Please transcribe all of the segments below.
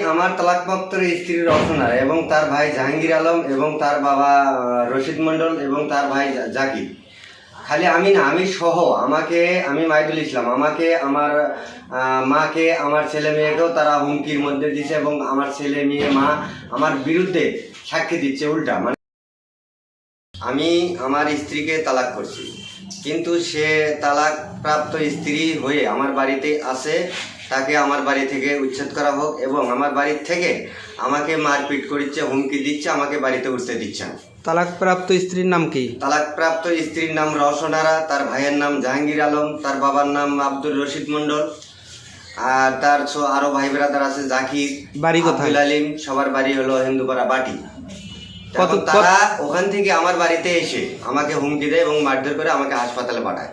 আমার তালাকপ্রাপ্ত স্ত্রী রচনা এবং তার ভাই জাহাঙ্গীর আলম এবং তার বাবা রশিদ মন্ডল এবং তার ভাই জাকির। খালি আমি না, আমি সহ, আমাকে, আমি মাইদুল ইসলাম, আমাকে, আমার মাকে, আমার ছেলে মেয়েকেও তারা হুমকির মধ্যে দিচ্ছে এবং আমার ছেলে মেয়ে, মা আমার বিরুদ্ধে সাক্ষী দিচ্ছে উল্টা। মানে আমি আমার স্ত্রীকে তালাক করছি। কিন্তু সে তালাক প্রাপ্ত স্ত্রী হয়ে আমার বাড়িতে আসে তাকে আমার বাড়ি থেকে উচ্ছেদ করা হোক এবং আমার বাড়ির থেকে আমাকে মারপিট করছে হুমকি দিচ্ছে আমাকে বাড়িতে উঠতে দিচ্ছে না। তালাকপ্রাপ্ত স্ত্রীর নাম কি? তালাকপ্রাপ্ত স্ত্রীর নাম রওশনারা তার ভাইয়ের নাম জাহাঙ্গীর আলম তার বাবার নাম আব্দুল রশিদ মন্ডল আর তার ছো- আরও ভাই ব্রাদার আছে জাকির বাড়ি কোথায়? আলিম সবার বাড়ি হলো হিন্দুপাড়া বাটি। কত- তারা ওখান থেকে আমার বাড়িতে এসে আমাকে হুমকি দেয় এবং মারধর করে আমাকে হাসপাতালে পাঠায়।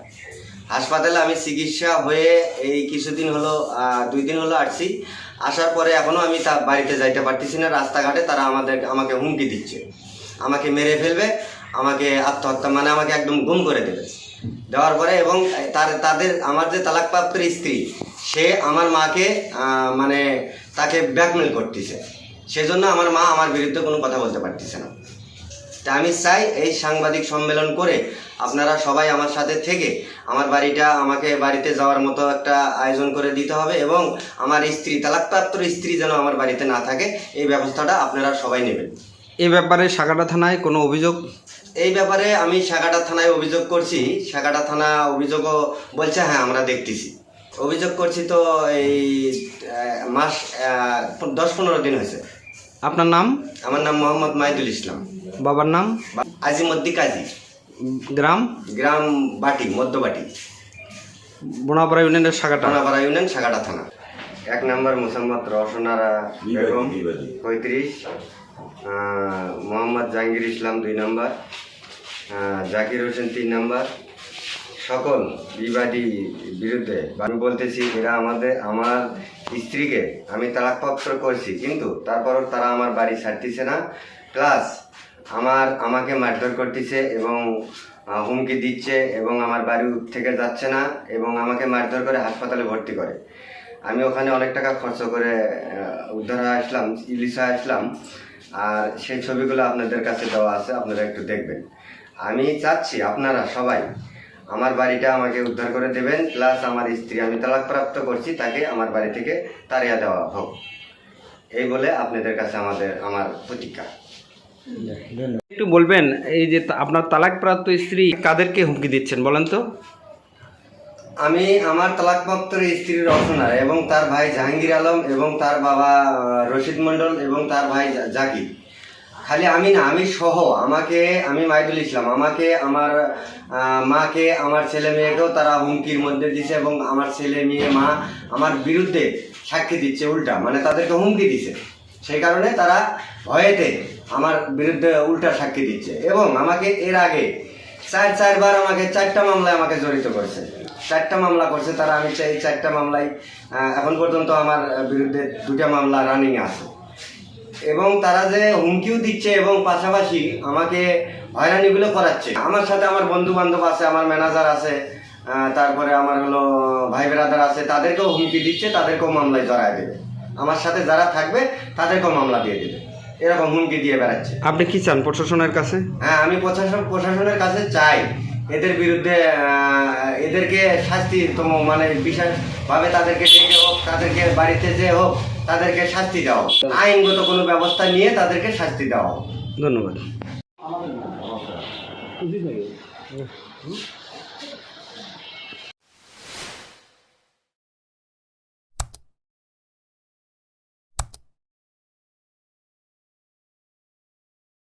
হাসপাতালে আমি চিকিৎসা হয়ে এই কিছুদিন হলো দুই দিন হলো আসছি। আসার পরে এখনও আমি তা বাড়িতে যাইতে পারতেছি না। রাস্তাঘাটে তারা আমাদের আমাকে হুমকি দিচ্ছে। আমাকে মেরে ফেলবে আমাকে আত্মহত্যা মানে আমাকে একদম গুম করে দেবে। দেওয়ার পরে এবং তার তাদের আমার যে তালাকপ্রাপ্ত স্ত্রী সে আমার মাকে মানে তাকে ব্ল্যাকমেল করতেছে। সেজন্য আমার মা আমার বিরুদ্ধে কোনো কথা বলতে পারতেছে না। তা আমি চাই এই সাংবাদিক সম্মেলন করে আপনারা সবাই আমার সাথে থেকে আমার বাড়িটা আমাকে বাড়িতে যাওয়ার মতো একটা আয়োজন করে দিতে হবে এবং আমার স্ত্রী তালাকপ্রাপ্ত স্ত্রী যেন আমার বাড়িতে না থাকে এই ব্যবস্থাটা আপনারা সবাই নেবেন। এই ব্যাপারে সাগাটা থানায় কোনো অভিযোগ? এই ব্যাপারে আমি সাগাটা থানায় অভিযোগ করছি। সাগাটা থানা অভিযোগও বলছে হ্যাঁ আমরা দেখতেছি। অভিযোগ করছি তো এই মাস দশ পনেরো দিন হয়েছে। আপনার নাম? আমার নাম মোহাম্মদ মাহিদুল ইসলাম। বাবার নাম? আজিমদ্দি কাজী। গ্রাম? গ্রাম বাটি মধ্যবাটি বোনাপাড়া ইউনিয়নের সাগাটা টানাপাড়া ইউনিয়ন সাগাটা থানা। এক নম্বর মুসাম্মদ রওশনারা বেগম পঁয়ত্রিশ। মোহাম্মদ জাহাঙ্গীর ইসলাম দুই নম্বর। জাকির হোসেন তিন নম্বর। সকল বিবাদী বিরুদ্ধে আমি বলতেছি এরা আমাদের, আমার স্ত্রীকে আমি তালাকপত্র করছি, কিন্তু তারপরও তারা আমার বাড়ি ছাড়তেছে না। প্লাস আমার, আমাকে মারধর করতেছে এবং হুমকি দিচ্ছে এবং আমার বাড়ি থেকে যাচ্ছে না এবং আমাকে মারধর করে হাসপাতালে ভর্তি করে। আমি ওখানে অনেক টাকা খরচ করে উদ্ধার হয়ে আসলাম ইলিশা আসলাম। আর সেই ছবিগুলো আপনাদের কাছে দেওয়া আছে, আপনারা একটু দেখবেন। আমি চাচ্ছি আপনারা সবাই আমার বাড়িটা আমাকে উদ্ধার করে দেবেন প্লাস আমার স্ত্রী আমি তালাকপ্রাপ্ত করছি তাকে আমার বাড়ি থেকে তাড়িয়ে দেওয়া হোক। এই বলে আপনাদের কাছে আমাদের আমার প্রতিজ্ঞা। একটু বলবেন এই যে আপনার তালাকপ্রাপ্ত স্ত্রী কাদেরকে হুমকি দিচ্ছেন বলেন তো? আমি আমার তালাকপ্রাপ্ত স্ত্রী রচনা এবং তার ভাই জাহাঙ্গীর আলম এবং তার বাবা রশিদ মন্ডল এবং তার ভাই জাকির। খালি আমি না, আমি সহ, আমাকে, আমি মাইদুল ইসলাম, আমাকে, আমার মাকে, আমার ছেলে মেয়েকেও তারা হুমকির মধ্যে দিছে এবং আমার ছেলে মেয়ে, মা আমার বিরুদ্ধে সাক্ষী দিচ্ছে উল্টা মানে তাদেরকে হুমকি দিছে। সেই কারণে তারা ভয়েতে আমার বিরুদ্ধে উল্টা সাক্ষী দিচ্ছে এবং আমাকে এর আগে চার, চারবার আমাকে চারটা মামলায় আমাকে জড়িত করছে। চারটা মামলা করছে তারা, আমি চাই চারটা মামলায় এখন পর্যন্ত আমার বিরুদ্ধে দুটা মামলা রানিং আছে। এবং তারা যে হুমকিও দিচ্ছে এবং পাশাপাশি আমাকে হয়রানিগুলো করাচ্ছে। আমার সাথে আমার বন্ধু বান্ধব আছে আমার ম্যানেজার আছে তারপরে আমার হলো ভাই ব্রাদার আছে তাদেরকেও হুমকি দিচ্ছে তাদেরকেও মামলায় জড়ায় দেবে। আমার সাথে যারা থাকবে তাদেরকেও মামলা দিয়ে দেবে। এরকম হুমকি দিয়ে বেড়াচ্ছে। আপনি কি চান প্রশাসনের কাছে? হ্যাঁ আমি প্রশাসন প্রশাসনের কাছে চাই। এদের বিরুদ্ধে এদেরকে শাস্তি তো মানে বিশেষভাবে তাদেরকে ডেকে হোক তাদেরকে বাড়িতে যে হোক তাদেরকে শাস্তি দেওয়া আইনগত কোনো ব্যবস্থা নিয়ে তাদেরকে শাস্তি দেওয়া হোক ধন্যবাদ